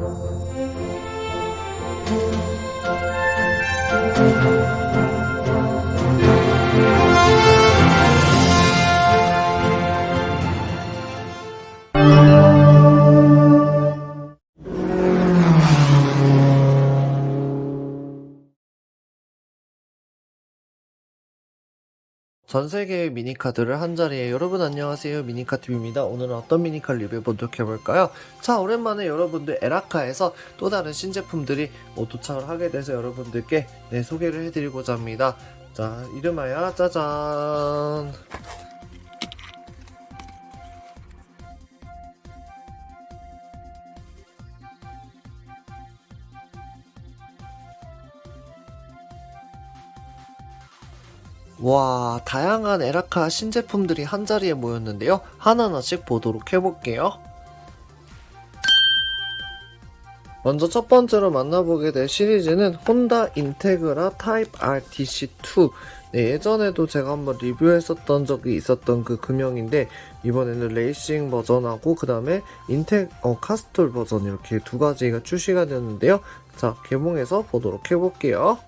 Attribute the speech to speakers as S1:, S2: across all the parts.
S1: thank you 전 세계의 미니카드를 한자리에. 여러분 안녕하세요. 미니카TV입니다. 오늘은 어떤 미니카 리뷰 보도록 해볼까요? 자 오랜만에 여러분들 에라카에서 또 다른 신제품들이 뭐 도착을 하게 돼서 여러분들께 네, 소개를 해드리고자 합니다. 자 이름하여 짜잔 와, 다양한 에라카 신제품들이 한 자리에 모였는데요. 하나하나씩 보도록 해볼게요. 먼저 첫 번째로 만나보게 될 시리즈는 혼다 인테그라 타입 RTC2. 네, 예전에도 제가 한번 리뷰했었던 적이 있었던 그 금형인데, 이번에는 레이싱 버전하고, 그 다음에 인테, 어, 카스톨 버전 이렇게 두 가지가 출시가 되었는데요. 자, 개봉해서 보도록 해볼게요.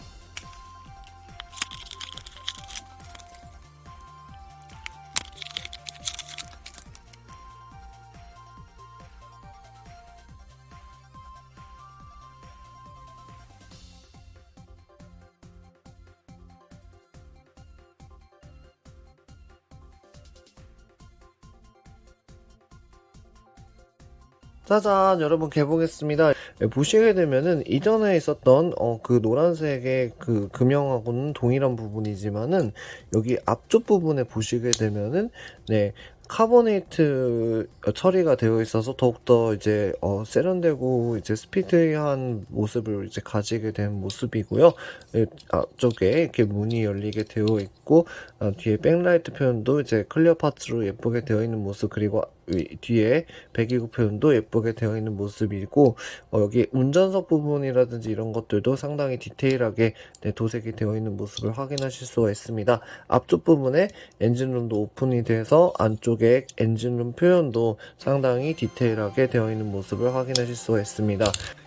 S1: 짜잔 여러분 개봉했습니다 네, 보시게 되면은 이전에 있었던 어, 그 노란색의 그 금형하고는 동일한 부분이지만은 여기 앞쪽 부분에 보시게 되면은 네 카보네이트 처리가 되어 있어서 더욱더 이제 어, 세련되고 이제 스피드한 모습을 이제 가지게 된 모습이고요. 예, 앞쪽에 이렇게 문이 열리게 되어 있고 어, 뒤에 백라이트 표현도 이제 클리어 파츠로 예쁘게 되어 있는 모습 그리고 위- 뒤에 배기구 표현도 예쁘게 되어 있는 모습이고 어, 여기 운전석 부분이라든지 이런 것들도 상당히 디테일하게 네, 도색이 되어 있는 모습을 확인하실 수가 있습니다. 앞쪽 부분에 엔진룸도 오픈이 돼서 안쪽에 엔진룸 표현도 상당히 디테일하게 되어 있는 모습을 확인하실 수가 있습니다.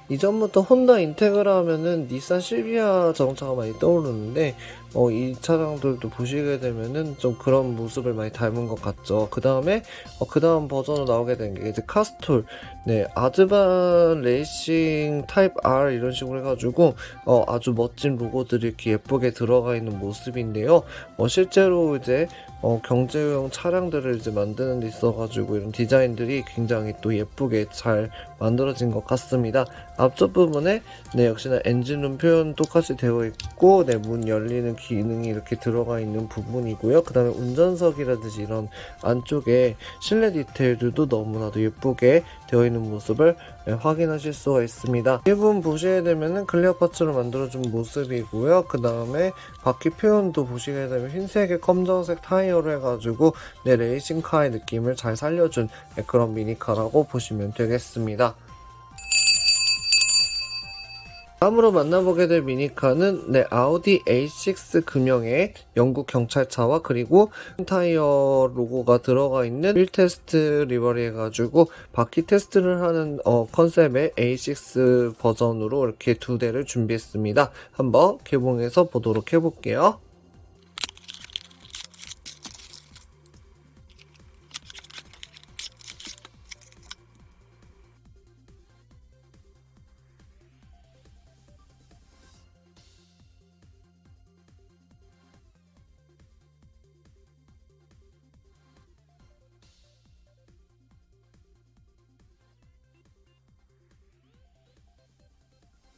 S1: 이전부터 혼다 인테그라 하면은 닛산 실비아 자동차가 많이 떠오르는데 어, 이 차량들도 보시게 되면은 좀 그런 모습을 많이 닮은 것 같죠. 그 다음에 어, 그 다음 버전으로 나오게 된 게 이제 카스톨, 네 아드반 레이싱 타입 R 이런 식으로 해가지고 어, 아주 멋진 로고들이 이렇게 예쁘게 들어가 있는 모습인데요. 어, 실제로 이제 어, 경제용 차량들을 이제 만드는 데 있어가지고 이런 디자인들이 굉장히 또 예쁘게 잘 만들어진 것 같습니다. 앞쪽 부분에 네 역시나 엔진룸 표현 똑같이 되어 있고 네문 열리는 기능이 이렇게 들어가 있는 부분이고요. 그 다음에 운전석이라든지 이런 안쪽에 실내 디테일들도 너무나도 예쁘게 되어 있는 모습을 네, 확인하실 수가 있습니다. 이 부분 보시게 되면은 클리어 파츠로 만들어준 모습이고요. 그 다음에 바퀴 표현도 보시게 되면 흰색에 검정색 타이어로 해가지고 네, 레이싱카의 느낌을 잘 살려준 네, 그런 미니카라고 보시면 되겠습니다. 다음으로 만나보게 될 미니카는 네, 아우디 A6 금형의 영국 경찰차와 그리고 타이어 로고가 들어가 있는 휠 테스트 리버리 해가지고 바퀴 테스트를 하는 어, 컨셉의 A6 버전으로 이렇게 두 대를 준비했습니다. 한번 개봉해서 보도록 해볼게요.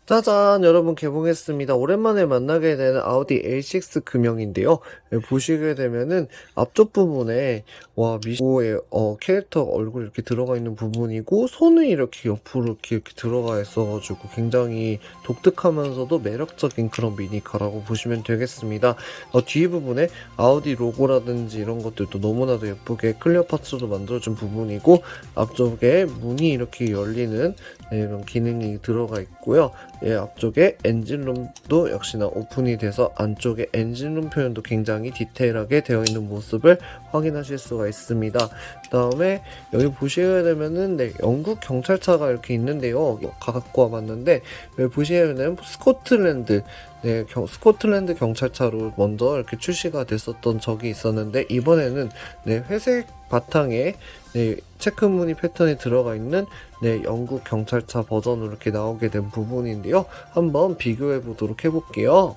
S1: 짜잔 여러분 개봉했습니다. 오랜만에 만나게 되는 아우디 A6 금형인데요. 예, 보시게 되면은 앞쪽 부분에 와 미고의 어, 캐릭터 얼굴 이렇게 들어가 있는 부분이고 손이 이렇게 옆으로 이렇게, 이렇게 들어가 있어가지고 굉장히 독특하면서도 매력적인 그런 미니카라고 보시면 되겠습니다. 어, 뒤 부분에 아우디 로고라든지 이런 것들도 너무나도 예쁘게 클리어 파츠로 만들어준 부분이고 앞쪽에 문이 이렇게 열리는 네, 이런 기능이 들어가 있고요. 예, 앞쪽에 엔진룸도 역시나 오픈이 돼서 안쪽에 엔진룸 표현도 굉장히 디테일하게 되어 있는 모습을 확인하실 수가 있습니다. 그 다음에 여기 보시게 되면은 네, 영국 경찰차가 이렇게 있는데요. 갖고 와봤는데 여기 보시면은 스코틀랜드 네, 경- 스코틀랜드 경찰차로 먼저 이렇게 출시가 됐었던 적이 있었는데 이번에는 네, 회색 바탕에 네, 체크무늬 패턴이 들어가 있는 네, 영국 경찰차 버전으로 이렇게 나오게 된 부분인데요. 한번 비교해 보도록 해볼게요.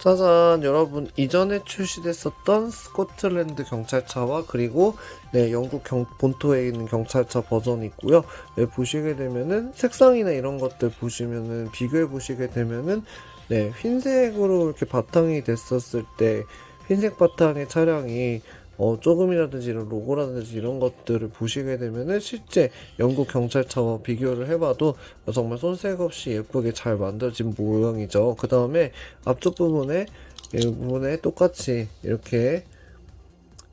S1: 짜잔, 여러분 이전에 출시됐었던 스코틀랜드 경찰차와 그리고 네, 영국 경- 본토에 있는 경찰차 버전이 있고요. 네, 보시게 되면은 색상이나 이런 것들 보시면은 비교해 보시게 되면은 네, 흰색으로 이렇게 바탕이 됐었을 때 흰색 바탕의 차량이 어, 조금이라든지 이런 로고라든지 이런 것들을 보시게 되면은 실제 영국 경찰차와 비교를 해봐도 정말 손색 없이 예쁘게 잘 만들어진 모양이죠. 그 다음에 앞쪽 부분에 이 부분에 똑같이 이렇게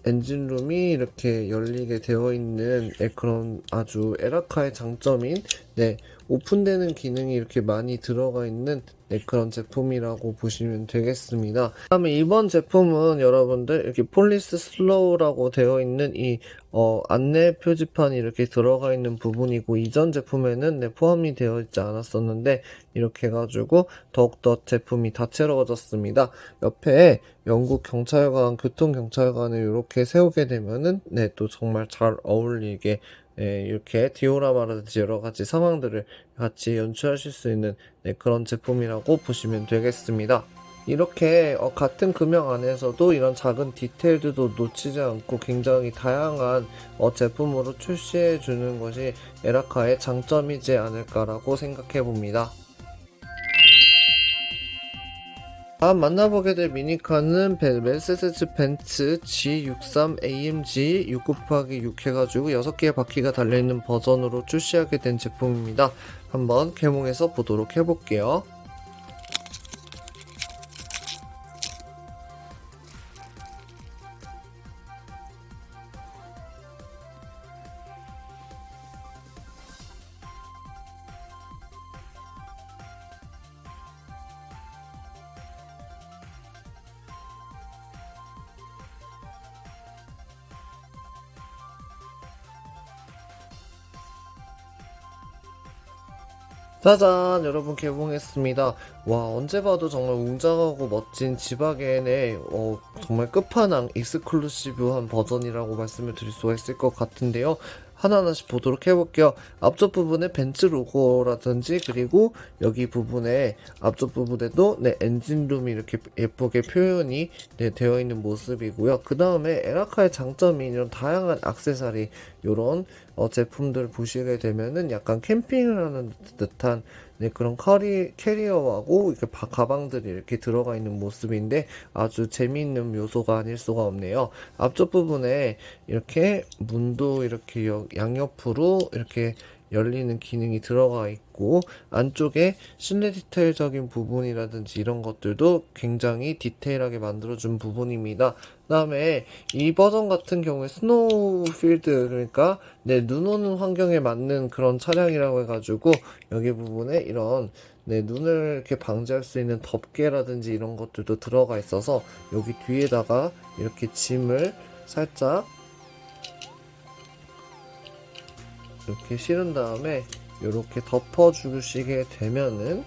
S1: 엔진룸이 이렇게 열리게 되어 있는 네, 그런 아주 에라카의 장점인 네, 오픈되는 기능이 이렇게 많이 들어가 있는 네, 그런 제품이라고 보시면 되겠습니다. 다음에 이번 제품은 여러분들 이렇게 폴리스 슬로우라고 되어 있는 이 어, 안내 표지판이 이렇게 들어가 있는 부분이고 이전 제품에는 네, 포함이 되어 있지 않았었는데 이렇게 해가지고 더욱더 제품이 다채로워졌습니다. 옆에 영국 경찰관, 교통경찰관을 이렇게 세우게 되면은 네, 또 정말 잘 어울리게 예, 이렇게 디오라마라든지 여러 가지 상황들을 같이 연출하실 수 있는 네, 그런 제품이라고 보시면 되겠습니다. 이렇게 어, 같은 금형 안에서도 이런 작은 디테일들도 놓치지 않고 굉장히 다양한 어, 제품으로 출시해 주는 것이 에라카의 장점이지 않을까라고 생각해 봅니다. 다음 만나보게 될 미니카는 베- 메르세데스 벤츠 G63 AMG 6 곱하기 6 해가지고 6개의 바퀴가 달려있는 버전으로 출시하게 된 제품입니다. 한번 개봉해서 보도록 해볼게요. 짜잔 여러분 개봉했습니다. 와 언제 봐도 정말 웅장하고 멋진 지바겐의 어, 정말 끝판왕 익스클루시브한 버전이라고 말씀을 드릴 수가 있을 것 같은데요 하나하나씩 보도록 해볼게요 앞쪽 부분에 벤츠 로고라든지 그리고 여기 부분에 앞쪽 부분에도 네, 엔진룸이 이렇게 예쁘게 표현이 네, 되어 있는 모습이고요 그 다음에 에라카의 장점인 이런 다양한 악세사리 이런 어, 제품들 보시게 되면은 약간 캠핑을 하는 듯한 네, 그런 커리, 캐리어하고 이렇게 바- 가방들이 이렇게 들어가 있는 모습인데 아주 재미있는 요소가 아닐 수가 없네요. 앞쪽 부분에 이렇게 문도 이렇게 여- 양옆으로 이렇게 열리는 기능이 들어가 있고 안쪽에 실내 디테일적인 부분이라든지 이런 것들도 굉장히 디테일하게 만들어준 부분입니다. 그다음에 이 버전 같은 경우에 스노우 필드 그러니까 네, 눈 오는 환경에 맞는 그런 차량이라고 해가지고 여기 부분에 이런 네, 눈을 이렇게 방지할 수 있는 덮개라든지 이런 것들도 들어가 있어서 여기 뒤에다가 이렇게 짐을 살짝 이렇게 실은 다음에 이렇게 덮어 주시게 되면은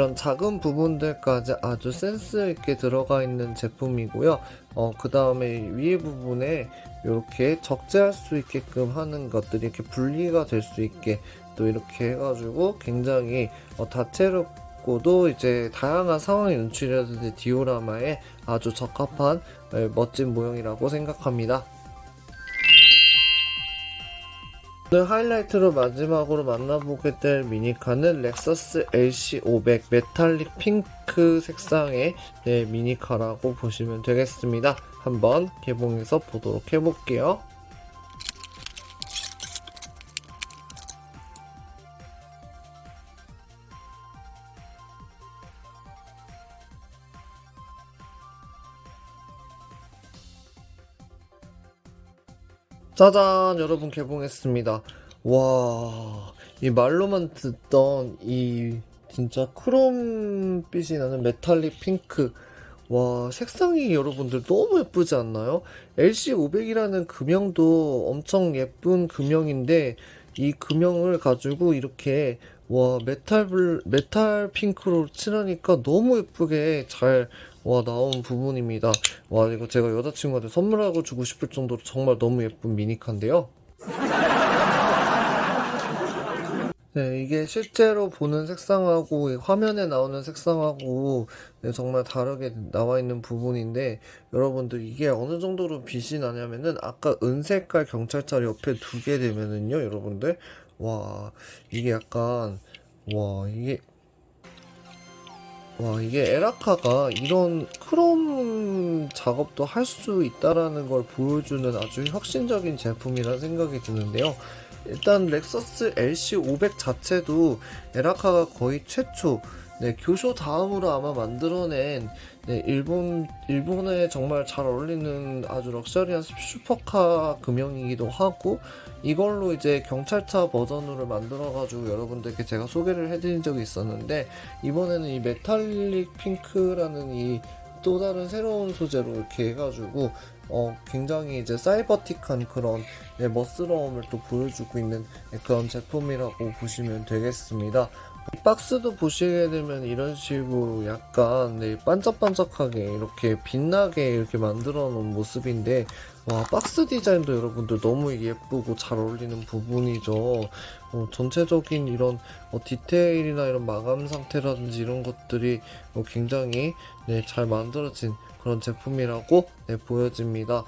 S1: 이런 작은 부분들까지 아주 센스 있게 들어가 있는 제품이고요. 어, 그 다음에 위에 부분에 이렇게 적재할 수 있게끔 하는 것들이 이렇게 분리가 될 수 있게 또 이렇게 해가지고 굉장히 어, 다채롭 고도 이제 다양한 상황 연출이라든지 디오라마에 아주 적합한 에, 멋진 모형이라고 생각합니다. 오늘 하이라이트로 마지막으로 만나보게 될 미니카는 렉서스 LC500 메탈릭 핑크 색상의 네, 미니카라고 보시면 되겠습니다. 한번 개봉해서 보도록 해볼게요. 짜잔 여러분 개봉했습니다 와 이 말로만 듣던 이 진짜 크롬빛이 나는 메탈릭 핑크 와 색상이 여러분들 너무 예쁘지 않나요? LC500이라는 금형도 엄청 예쁜 금형인데 이 금형을 가지고 이렇게 와 메탈 블 메탈 핑크로 칠하니까 너무 예쁘게 잘 와 나온 부분입니다. 와 이거 제가 여자친구한테 선물하고 주고 싶을 정도로 정말 너무 예쁜 미니카인데요. 네, 이게 실제로 보는 색상하고 이 화면에 나오는 색상하고 네, 정말 다르게 나와 있는 부분인데 여러분들 이게 어느 정도로 빛이 나냐면은 아까 은색깔 경찰차 옆에 두게 되면은요 여러분들 와 이게 약간 와 이게 와 이게 에라카가 이런 크롬 작업도 할 수 있다라는 걸 보여주는 아주 혁신적인 제품이라 생각이 드는데요. 일단 렉서스 LC500 자체도 에라카가 거의 최초 네, 교쇼 다음으로 아마 만들어낸 네, 일본 일본에 정말 잘 어울리는 아주 럭셔리한 슈퍼카 금형이기도 하고 이걸로 이제 경찰차 버전으로 만들어가지고 여러분들께 제가 소개를 해드린 적이 있었는데 이번에는 이 메탈릭 핑크라는 이 또 다른 새로운 소재로 이렇게 해가지고 어 굉장히 이제 사이버틱한 그런 네, 멋스러움을 또 보여주고 있는 네, 그런 제품이라고 보시면 되겠습니다. 이 박스도 보시게 되면 이런 식으로 약간 네, 반짝반짝하게 이렇게 빛나게 이렇게 만들어 놓은 모습인데 와 박스 디자인도 여러분들 너무 예쁘고 잘 어울리는 부분이죠. 어, 전체적인 이런 어, 디테일이나 이런 마감 상태라든지 이런 것들이 어, 굉장히 네, 잘 만들어진 그런 제품이라고 네, 보여집니다.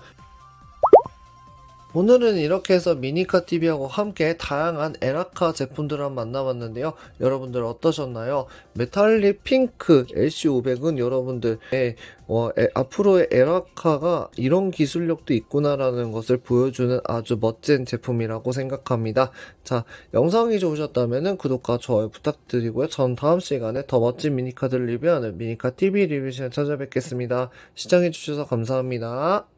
S1: 오늘은 이렇게 해서 미니카 TV하고 함께 다양한 에라카 제품들을 한번 만나봤는데요. 여러분들 어떠셨나요? 메탈릭 핑크 LC500은 여러분들의 어, 에- 앞으로의 에라카가 이런 기술력도 있구나라는 것을 보여주는 아주 멋진 제품이라고 생각합니다. 자, 영상이 좋으셨다면 구독과 좋아요 부탁드리고요. 전 다음 시간에 더 멋진 미니카들 리뷰하는 미니카 TV 리뷰 시간 찾아뵙겠습니다. 시청해주셔서 감사합니다.